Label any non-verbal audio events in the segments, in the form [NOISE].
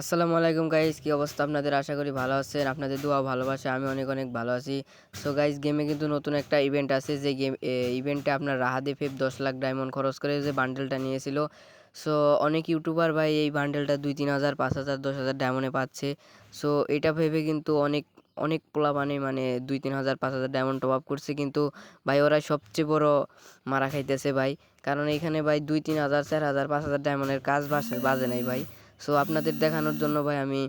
আসসালামু আলাইকুম গাইজ কি অবস্থা আপনাদের? আশা করি ভালো আছেন। আপনাদের দোয়া ভালোবাসা, আমি অনেক অনেক ভালো আছি। সো গাইজ গেমে কিন্তু নতুন একটা ইভেন্ট আছে, যে গেম ইভেন্টে আপনার রাহাদে ফেপ দশ লাখ ডায়মন্ড খরচ করে যে বান্ডেলটা নিয়েছিল। সো অনেক ইউটিউবার ভাই এই বান্ডেলটা দুই, তিন হাজার, পাঁচ হাজার, দশ হাজার ডায়মন্ডে পাচ্ছে। সো এটা ভেবে কিন্তু অনেক অনেক পোলা মানে মানে দুই, তিন হাজার, পাঁচ হাজার ডায়মন্ড টপ আপ করছে। কিন্তু ভাই ওরা সবচেয়ে বড় মারা খাইতেছে ভাই। কারণ এখানে ভাই দুই, তিন হাজার, চার হাজার, পাঁচ হাজার ডায়মন্ডের কাজ বাসে, বাজে নাই ভাই। সো আপনাদের দেখানোর জন্য ভাই আমি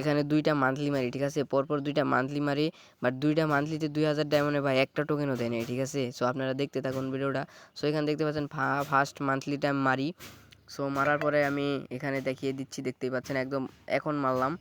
এখানে দুইটা মান্থলি মারি, ঠিক আছে? পরপর দুইটা মান্থলি মারি বাট দুইটা মান্থলিতে দুই হাজার ডায়মন্ডে ভাই একটা টোকেনও দেয় নাই, ঠিক আছে? সো আপনারা দেখতে থাকুন ভিডিওটা। সো এখানে দেখতে পাচ্ছেন ফার্স্ট মান্থলিটা মারি। সো মারার পরে আমি এখানে দেখিয়ে দিচ্ছি, দেখতেই পাচ্ছেন, একদম এখন মারলাম।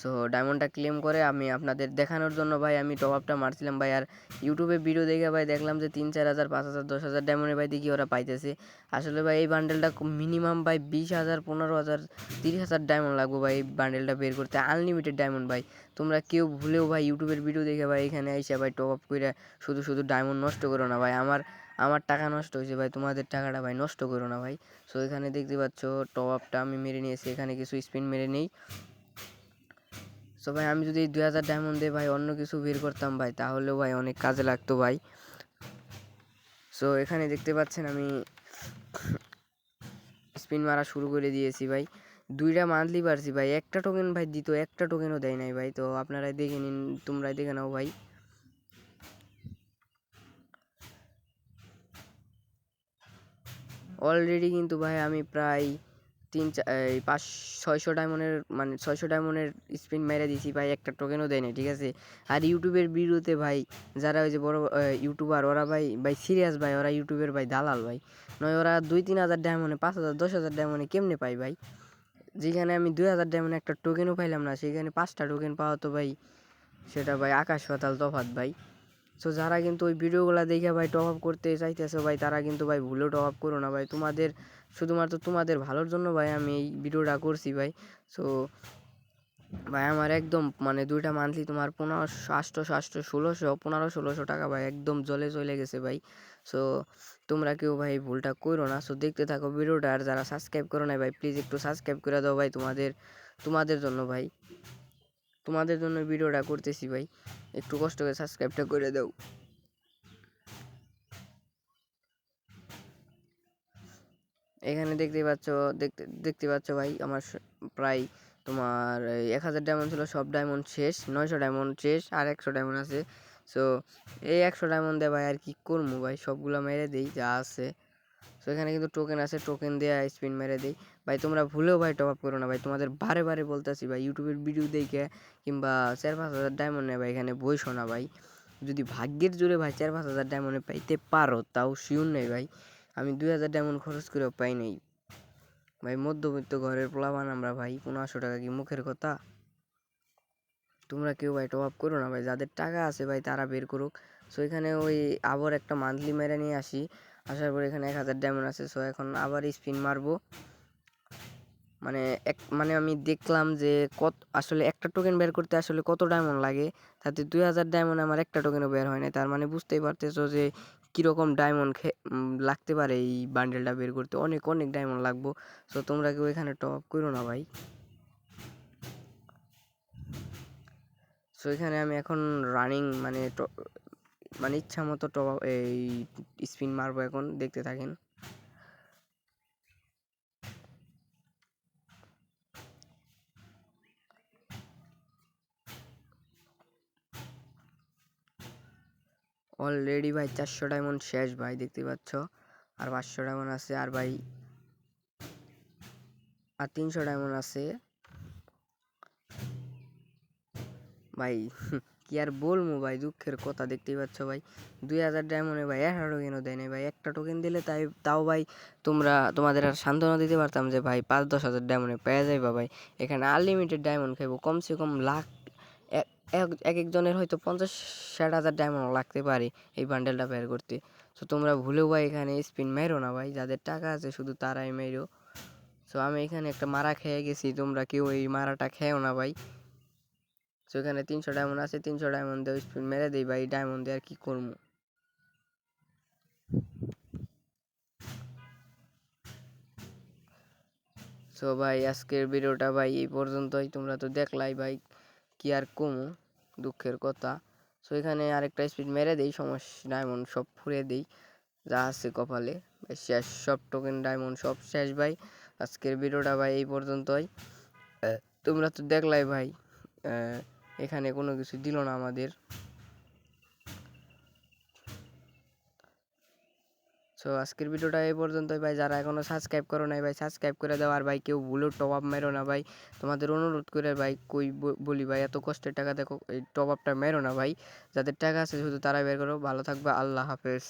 সো ডায়মন্ডটা ক্লেম করে আমি আপনাদের দেখানোর জন্য ভাই, আমি টপ আপটা মারছিলাম ভাই। আর ইউটিউবে ভিডিও দেখে ভাই দেখলাম যে তিন, চার হাজার, পাঁচ হাজার, দশ হাজার ডায়মন্ডে ভাই দেখি ওরা পাইতেছে। আসলে ভাই এই বান্ডেলটা মিনিমাম ভাই বিশ হাজার, পনেরো হাজার, তিরিশ হাজার ডায়মন্ড লাগবে ভাই এই বান্ডেলটা বের করতে। আনলিমিটেড ডায়মন্ড ভাই। তোমরা কেউ ভুলেও ভাই ইউটিউবের ভিডিও দেখে ভাই এখানে এসে ভাই টপ আপ করে শুধু শুধু ডায়মন্ড নষ্ট করো না ভাই। আমার আমার টাকা নষ্ট হয়েছে ভাই, তোমাদের টাকাটা ভাই নষ্ট করো না ভাই। সো এখানে দেখতে পাচ্ছ টপ আপটা আমি মেরে নিয়েছি। এখানে কিছু স্পিন মেরে নেই। সো ভাই, আমি যদি দুই হাজার ডায়মন্ড দিয়ে, ভাই, অন্য কিছু বের করতাম, ভাই, তাহলেও, ভাই, অনেক কাজে লাগতো, ভাই। সো এখানে দেখতে পাচ্ছেন আমি স্পিন মারা শুরু করে দিয়েছি, ভাই। দুইটা মান্থলি পারছি ভাই। একটা টোকেন ভাই, দিত, একটা টোকেনও দেয় নাই, ভাই। তো আপনারাই দেখে নিন, তোমরাই দেখে নাও, ভাই। অলরেডি কিন্তু, ভাই, আমি প্রায় তিন এই পাঁচ, ছয়শো ডায়মন্ডের মানে ছয়শো ডায়মন্ডের স্পিন মেরে দিয়েছি ভাই, একটা টোকেনও দেয় না ঠিক আছে? আর ইউটিউবের ভিডিওতে, ভাই, যারা ওই যে বড় ইউটিউবার, ওরা, ভাই ভাই সিরিয়াস ভাই, ওরা ইউটিউবের, ভাই, দালাল, ভাই। নয়, ওরা দুই তিন হাজার ডায়মন্ডে পাঁচ হাজার, দশ হাজার ডায়মন্ডে কেমনে পাই ভাই? যেখানে আমি দুই হাজার ডায়মন্ডে একটা টোকেনও পাইলাম না, সেখানে পাঁচটা টোকেন পাওয়া তো, ভাই, সেটা, ভাই, আকাশ পাতাল তফাত ভাই। সো যারা কিন্তু ওই ভিডিওগুলো দেখে ভাই টপ আপ করতে চাইতেছো ভাই, তারা কিন্তু ভাই ভুলেও টপ আপ করো না ভাই। তোমাদের, শুধুমাত্র তোমাদের ভালোর জন্য ভাই আমি এই ভিডিওটা করছি ভাই। সো ভাই আমার একদম মানে দুইটা মান্থলি তোমার পনেরোশো আটশোশো আটশো ষোলোশো, পনেরো, ষোলোশো টাকা ভাই একদম জলে চলে গেছে ভাই। সো তোমরা কেউ ভাই ভুলটা করো না। সো দেখতে থাকো ভিডিওটা আর যারা সাবস্ক্রাইব করো না ভাই প্লিজ একটু সাবস্ক্রাইব করে দাও ভাই তোমাদের তোমাদের জন্য ভাই। তোমাদের জন্য ভিডিওটা করতেছি ভাই। একটু কষ্ট করে সাবস্ক্রাইবটা করে দাও। এখানে দেখতে পাচ্ছ, দেখতে দেখতে পাচ্ছ ভাই, আমার প্রায় তোমার এক হাজার ডায়মন্ড ছিল, সব ডায়মন্ড শেষ, নয়শো ডায়মন্ড শেষ, আর একশো ডায়মন্ড আছে। সো এই একশো ডায়মন্ড দেয় ভাই আর কি করব ভাই? সবগুলো মেরে দিই, যা আছে। সো এখানে কিন্তু টোকেন আছে টোকেন দিয়ে স্পিন মেরে দিই। ভাই, তোমরা ভুলেও ভাই টপ আপ করো না ভাই। তোমাদের বারে বারে বলতেছি ভাই, ইউটিউবের ভিডিও দেখে কিংবা চার পাঁচ হাজার ডায়মন্ড নেই ভাই এখানে বই শোনা ভাই। যদি ভাগ্যের জোরে ভাই চার পাঁচ হাজার ডায়মন্ডে পাইতে পারো, তাও শিওর নেই ভাই। আমি দুই হাজার ডায়মন্ড খরচ করেও পাই নাই। ভাই, মধ্যবিত্ত ঘরের পোলাবান আমরা ভাই, পনেরোশো টাকা কি মুখের কথা? তোমরা কেউ ভাই টপ আপ করো না ভাই, যাদের টাকা আছে ভাই তারা বের করুক। সো এখানে ওই আবার একটা মান্থলি মেরে নিয়ে আসি। আসার পর এখানে এক হাজার ডায়মন্ড আছে সো এখন আবার স্পিন মারবো। মানে এক মানে আমি দেখলাম যে কত, আসলে একটা টোকেন বের করতে আসলে কত ডায়মন্ড লাগে? তাতে দুই হাজার ডায়মন্ড আমার একটা টোকেনও বের হয় না তার মানে বুঝতেই পারতেছো যে কীরকম ডায়মন্ড লাগতে পারে এই বান্ডেলটা বের করতে। অনেক অনেক ডায়মন্ড লাগবো। সো তোমরা কেউ এখানে টপ আপ করো না ভাই। সো এখানে আমি এখন রানিং মানে মানে ইচ্ছা মতো টপ এই স্পিন মারবো এখন। দেখতে থাকেন। অলরেডি ভাই চারশো ডায়মন্ড শেষ ভাই, দেখতে পাচ্ছ? আর পাঁচশো ডায়মন্ড আছে, আর ভাই আর তিনশো ডায়মন্ড আছে। ভাই, [LAUGHS] কি আর বলব ভাই, দুঃখের কথা, দেখতেই পাচ্ছ ভাই? দুই হাজার ডায়মন্ডে ভাই একটা টোকেনও দেয় নাই ভাই। একটা টোকেন দিলে তাই, তাও ভাই তোমরা, তোমাদের আর সান্ত্বনা দিতে পারতাম যে ভাই পাঁচ দশ হাজার ডায়মন্ডে পেয়ে যাইবা ভাই। এখানে আনলিমিটেড ডায়মন্ড খাইবো, কমসে কম লাখ এক একজনের হয়তো পঞ্চাশ, ষাট হাজার ডায়মন্ড লাগতে পারে এই বান্ডেলটা বের করতে। সো তোমরা ভুলেও ভাই এখানে স্পিন মেরো না ভাই, যাদের টাকা আছে শুধু তারাই মেরো সো আমি এখানে একটা মারা খেয়ে গেছি, তোমরা কেউ এই মারাটা খেয়েও না ভাই। সো এখানে তিনশো ডায়মন্ড আছে, তিনশো ডায়মন্ড দিয়ে স্পিন মেরে দিই ভাই ডায়মন্ড দিয়ে আর কি করব? সো ভাই, আজকের ভিডিওটা ভাই এই পর্যন্তই, তোমরা তো দেখলাই ভাই, কি আর কমু? দুঃখের কথা। সো এখানে আরেকটা স্পিড মেরে দেই সমস্যা ডায়মন্ড সব ফুরিয়ে দিই। যা আছে কপালে। শেষ, সব টোকেন ডায়মন্ড সব শেষ ভাই। আজকের ভিডিওটা ভাই এই পর্যন্তই। তোমরা তো দেখলাই ভাই এখানে কোনো কিছু দিল না আমাদের। সো আজকের ভিডিওটা এই পর্যন্তই ভাই। যারা এখনও সাবস্ক্রাইব করো নাই ভাই সাবস্ক্রাইব করে দাও। আর ভাই, কেউ ভুলেও টপ আপ মেরো না ভাই। তোমাদের অনুরোধ করে ভাই, কই বলি ভাই, এত কষ্টের টাকা দেখো, এই টপ আপটা মেরো না ভাই। যাদের টাকা আছে শুধু তারা বের করো। ভালো থাকবে। আল্লাহ হাফেজ।